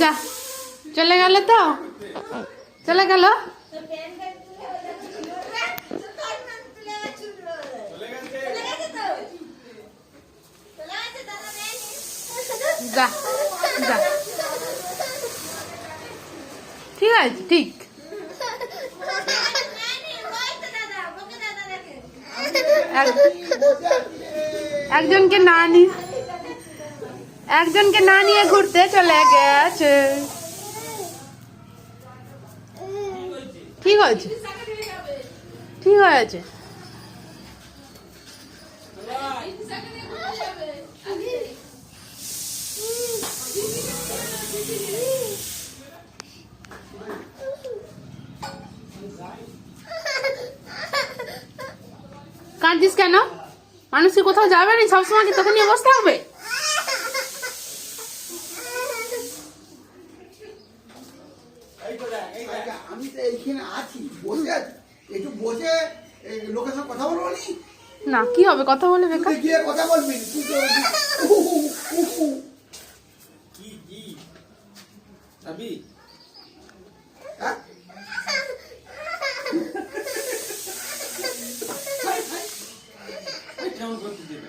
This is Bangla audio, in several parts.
যা চলে গেল তো চলে গেল যা যা ঠিক আছে ঠিক এক- একজনকে না নিয়ে একজনকে না নিয়ে ঘুরতে চলে গেছে। ঠিক হয়েছে? ঠিক হয়েছে? কাঁদছিস কেন? মানুষ কি কোথাও যাবে না? সবসময় কি তোকে নিয়ে বসতে হবে? আমি তো এইখানে আছি বসে আছি। একটু বসে লোকের সঙ্গে কথা বলব নি? না কি হবে? কথা বলে বেকার। গিয়ে কথা বলবি তুই তো। কি কি? যাবি হ্যাঁ? কেমন করতে দিবে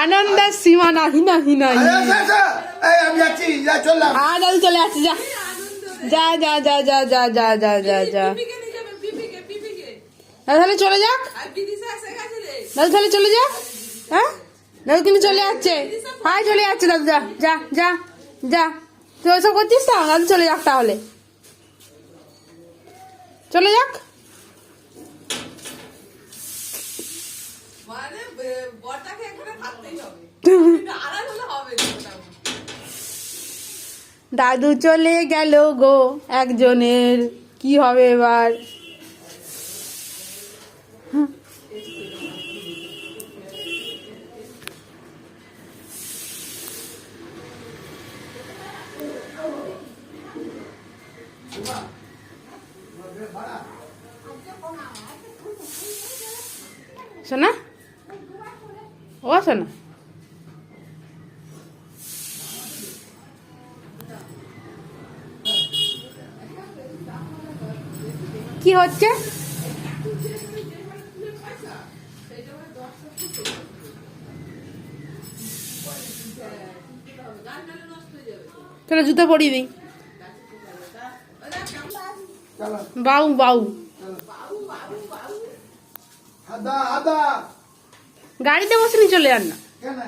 আনন্দের সীমা আমি যা চললাম। আর দাদু চলে আসছে যা। যা যা যা যা যা যা যা যা যা। দাদু তাহলে চলে যাক? দাদু তাহলে চলে যাক? হ্যাঁ? দাদু কিন্তু চলে যাচ্ছে। হাই চলে যাচ্ছে দাদু যা যা যা যা। তুই ওইসব করছিস তো দাদু চলে যাক তাহলে। চলে যাক? মানে বরটাকে এখানে থাকতেই হবে। আড়াল হলে হবে না দাদু চলে গেল গো একজনের। কি হবে এবার? শোনা ও শোনা কি হচ্ছে? চলো জুতো পরিয়ে দিই। বাউ বাউ। আদা। গাড়িতে বসে নিয়ে চলে যান না। কেন